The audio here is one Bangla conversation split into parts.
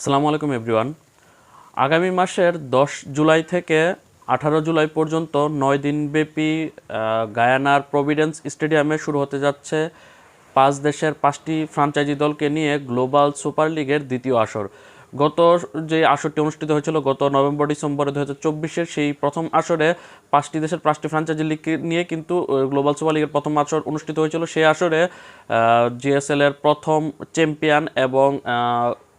আসসালামু আলাইকুম এভরিওয়ান আগামী মাসের দশ জুলাই থেকে আঠারো জুলাই পর্যন্ত নয় দিনব্যাপী গায়ানার প্রভিডেন্স স্টেডিয়ামে শুরু হতে যাচ্ছে পাঁচ দেশের পাঁচটি ফ্রাঞ্চাইজি দলকে নিয়ে গ্লোবাল সুপার লিগের দ্বিতীয় আসর। গত যে আসরটি অনুষ্ঠিত হয়েছিল, গত নভেম্বর, ডিসেম্বরে দু হাজার সেই প্রথম আসরে পাঁচটি দেশের পাঁচটি ফ্রাঞ্চাইজি লিগ নিয়ে কিন্তু গ্লোবাল সুপার লিগের প্রথম আসর অনুষ্ঠিত হয়েছিল। সেই আসরে জিএসএল এর প্রথম চ্যাম্পিয়ন এবং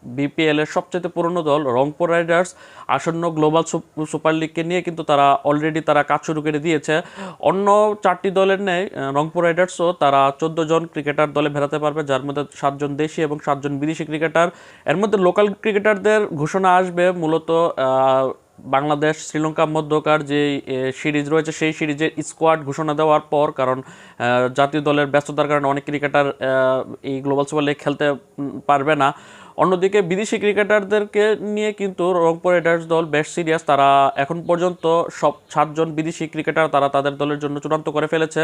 আহ, বিপিএল এর সবচেয়ে পুরনো দল রংপুর রাইডার্স আসন্ন গ্লোবাল সুপ- সুপার লিগকে নিয়ে কিন্তু তারা অলরেডি তারা কাজ শুরু করে দিয়েছে। অন্য চারটি দলের নেই রংপুর রাইডার্সও তারা চোদ্দ জন ক্রিকেটার দলে ভেড়াতে পারবে যার মধ্যে সাতজন দেশি এবং সাতজন বিদেশি ক্রিকেটার। এর মধ্যে লোকাল ক্রিকেটারদের ঘোষণা আসবে মূলত বাংলাদেশ শ্রীলঙ্কা মধ্যকার যে সিরিজ রয়েছে সেই সিরিজের স্কোয়াড ঘোষণা দেওয়ার পর কারণ জাতীয় দলের ব্যস্ততার কারণে অনেক ক্রিকেটার এই গ্লোবাল সুপার লিগ খেলতে পারবে না। অন্যদিকে বিদেশি ক্রিকেটারদেরকে নিয়ে কিন্তু রংপুর রাইডার্স দল বেশ সিরিয়াস। তারা এখন পর্যন্ত সব সাতজন বিদেশি ক্রিকেটার তারা তাদের দলের জন্য চূড়ান্ত করে ফেলেছে।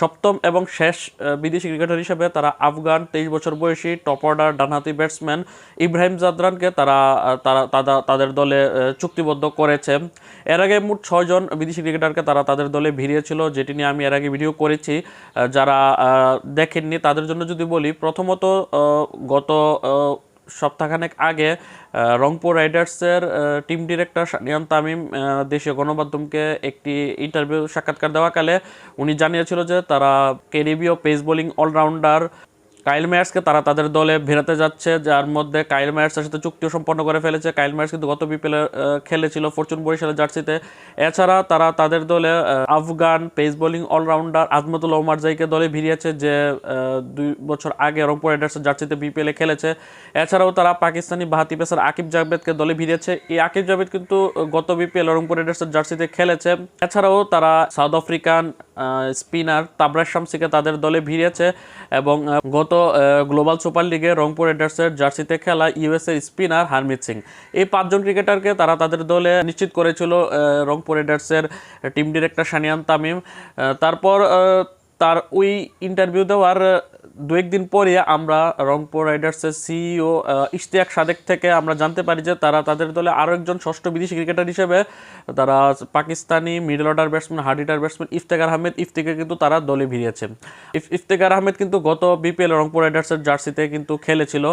সপ্তম এবং শেষ বিদেশি ক্রিকেটার হিসেবে তারা আফগান, তেইশ বছর বয়সী, টপ অর্ডার, ডানহাতি ব্যাটসম্যান ইব্রাহিম জাদরানকে তারা তারা তাদের দলে চুক্তিবদ্ধ করেছে। এর আগে মোট ছয়জন বিদেশি ক্রিকেটারকে তারা তাদের দলে ভিড়িয়েছিল, যেটি নিয়ে আমি এর আগে ভিডিও করেছি। যারা দেখেননি তাদের জন্য যদি বলি, প্রথমত গত সপ্তাহখানেক আগে রংপুর রাইডার্সের টিম ডিরেক্টর শানিয়ান তামিম দেশীয় গণমাধ্যমকে একটি ইন্টারভিউ সাক্ষাৎকার দেওয়াকালে উনি জানিয়েছিল যে তারা ক্যারিবীয় পেস বোলিং অলরাউন্ডার কাইল মেয়ার্সকে তারা তাদের দলে ভেরাতে যাচ্ছে, যার মধ্যে কাইল মেয়ার্সের সাথে চুক্তিও সম্পন্ন করে ফেলেছে। কাইল মেয়ার্স কিন্তু গত বিপিএলে খেলেছিল ফরচুন বরিশালের জার্সিতে। এছাড়া তারা তাদের দলে Afghan pace bowling allrounder Azmatullah ওমার জাইকে দলে ভিড়িয়েছে, যে দুই বছর আগে রংপুর রাইডার্সের জার্সিতে বিপিএলে খেলেছে। এছাড়াও তারা পাকিস্তানি বাহাতি পেসার আকিব জাভেদকে দলে ভিড়িয়েছে। এই আকিব জাভেদ কিন্তু গত বিপিএল রংপুর রাইডার্সের জার্সিতে খেলেছে। এছাড়াও তারা সাউথ আফ্রিকান স্পিনার তাবরাজ শামসিকে তাদের দলে ভিড়িয়েছে এবং গত গ্লোবাল সুপার লিগে রংপুর রাইডার্সের জার্সিতে খেলা ইউএসএ স্পিনার হারমিত সিং। এই পাঁচজন ক্রিকেটারকে তারা তাদের দলে নিশ্চিত করেছিল রংপুর রাইডার্সের টিম ডিরেক্টর সানিয়ান তামিম। তারপর তার ওই ইন্টারভিউ দেওয়ার দু একদিন পরে আমরা রংপুর রাইডার্সের সিইও ইশতিয়াক সাদেক থেকে আমরা জানতে পারি যে তারা তাদের দলে আরও একজন ষষ্ঠ বিদেশি ক্রিকেটার হিসেবে, তারা Pakistani middle order batsman hard hitter batsman Iftikhar Ahmed ইফতেকে কিন্তু তারা দলে ভিড়িয়েছে। ইফ- ইফতেখার আহমেদ কিন্তু গত বিপিএল রংপুর রাইডার্সের জার্সিতে কিন্তু খেলেছিল।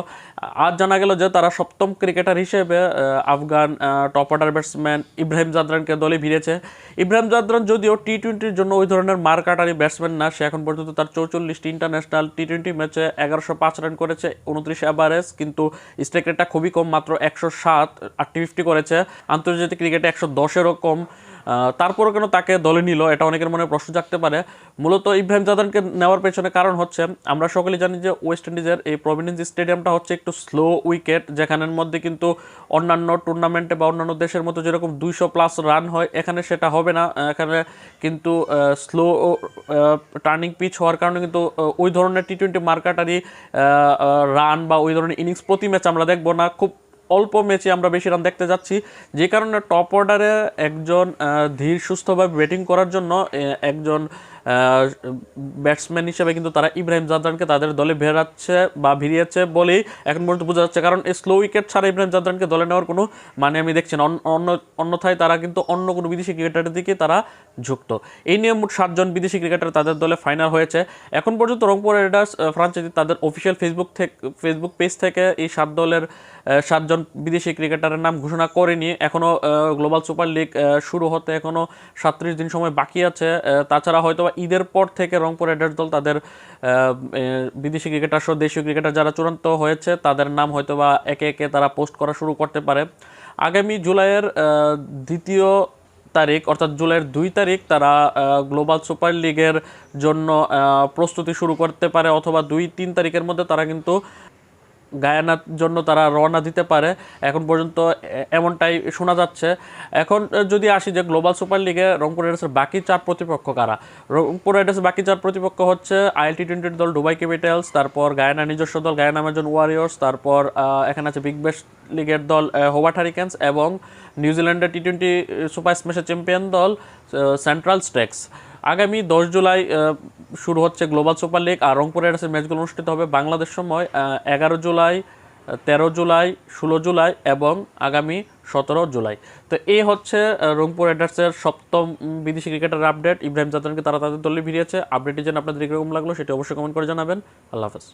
আজ জানা গেল যে তারা সপ্তম ক্রিকেটার হিসেবে Afghan top order batsman Ibrahim জাদরানকে দলে ভিড়িয়েছে। ইব্রাহিম জাদরান যদিও টি টোয়েন্টির জন্য ওই ধরনের মার কাটারি ব্যাটসম্যান না সে এখন পর্যন্ত তার চৌচল্লিশটি ইন্টারন্যাশনাল টি টোয়েন্টি ম্যাচে এগারোশো পাঁচ রান করেছে, উনত্রিশ অ্যাভারেজ কিন্তু স্ট্রাইক রেটটা খুবই কম, মাত্র একশো সাত, আটটি ফিফটি করেছে। আন্তর্জাতিক ক্রিকেটে একশো দশেরও কম। তারপরও কেন তাকে দলে নিল, এটা অনেকের মনে প্রশ্ন জাগতে পারে। মূলত ইব্রাহিম জাদানকে নেওয়ার পেছনে কারণ হচ্ছে, আমরা সকলেই জানি যে ওয়েস্ট ইন্ডিজের এই প্রভিডেন্স স্টেডিয়ামটা হচ্ছে একটু স্লো উইকেট যেখানের মধ্যে কিন্তু অন্যান্য টুর্নামেন্টে বা অন্যান্য দেশের মতো যেরকম দুইশো প্লাস রান হয়, এখানে সেটা হবে না। এখানে কিন্তু স্লো টার্নিং পিচ হওয়ার কারণে কিন্তু ওই ধরনের টি টোয়েন্টি মার্কাটারি রান বা ওই ধরনের ইনিংস প্রতি ম্যাচ আমরা দেখব না। খুব অল্প ম্যাচে আমরা বেশি রান দেখতে যাচ্ছি। যে কারণে টপ অর্ডারে একজন ধীর, সুস্থভাবে ব্যাটিং করার জন্য একজন ব্যাটসম্যান হিসেবে কিন্তু তারা ইব্রাহিম জাদরানকে তাদের দলে ভেড়াচ্ছে বা ভিড়িয়েছে বলেই এখন পর্যন্ত বোঝা যাচ্ছে। কারণ স্লো উইকেট ছাড়া ইব্রাহিম জাদরানকে দলে নেওয়ার কোনো মানে আমি দেখছি না। অন্য, অন্যথায় তারা কিন্তু অন্য কোনো বিদেশি ক্রিকেটারের দিকে তারা ঝুঁকত এই নিয়ে মোট সাতজন বিদেশি ক্রিকেটার তাদের দলে ফাইনাল হয়েছে। এখন পর্যন্ত রংপুর রাইডার্স ফ্রাঞ্চাইজি তাদের অফিসিয়াল ফেসবুক থেকে ফেসবুক পেজ থেকে এই সাত দলের সাতজন বিদেশি ক্রিকেটারের নাম ঘোষণা করেনি। এখনও গ্লোবাল সুপার লিগ শুরু হতে এখনও সাতত্রিশ দিন সময় বাকি আছে। তাছাড়া হয়তো ঈদের পর থেকে রংপুর রাইডার্স দল তাদের বিদেশি ক্রিকেটার সহ দেশীয় ক্রিকেটার যারা চূড়ান্ত হয়েছে, তাদের নাম হয়তো বা একে একে তারা পোস্ট করা শুরু করতে পারে। আগামী জুলাইয়ের দ্বিতীয় তারিখ, অর্থাৎ জুলাইয়ের দুই তারিখ তারা গ্লোবাল সুপার লিগের জন্য প্রস্তুতি শুরু করতে পারে, অথবা দুই, তিন তারিখের মধ্যে তারা কিন্তু গায়ানার জন্য তারা রওনা দিতে পারে। এখন পর্যন্ত এমনটাই শোনা যাচ্ছে। এখন যদি আসি যে গ্লোবাল সুপার লিগে রংপুর রাইডার্সের বাকি চার প্রতিপক্ষ কারা? রংপুর রাইডার্সের বাকি চার প্রতিপক্ষ হচ্ছে আইএলটি টোয়েন্টির দল দুবাই ক্যাপিটালস তারপর গায়ানা নিজস্ব দল গায়ানা আমাজন ওয়ারিয়র্স তারপর এখানে আছে বিগ বেস্ট লিগের দল হোভাট হারিকেন্স এবং নিউজিল্যান্ডের টি টোয়েন্টি সুপার স্ম্যাশের চ্যাম্পিয়ন দল সেন্ট্রাল স্টেক্স আগামী দশ জুলাই শুরু হচ্ছে গ্লোবাল সুপার লিগ আর রংপুর রাইডার্সের ম্যাচগুলো অনুষ্ঠিত হবে বাংলাদেশ সময় এগারো জুলাই তেরো জুলাই, ষোলো জুলাই এবং আগামী সতেরো জুলাই। তো এই হচ্ছে রংপুর রাইডার্সের সপ্তম বিদেশি ক্রিকেটার আপডেট। ইব্রাহিম জাদানকে তারা তাদের দলে ভিড়িয়েছে। আপডেটটি যেন আপনাদের কীরকম লাগল, সেটি অবশ্যই কমেন্ট করে জানাবেন। আল্লাহ হাফেজ।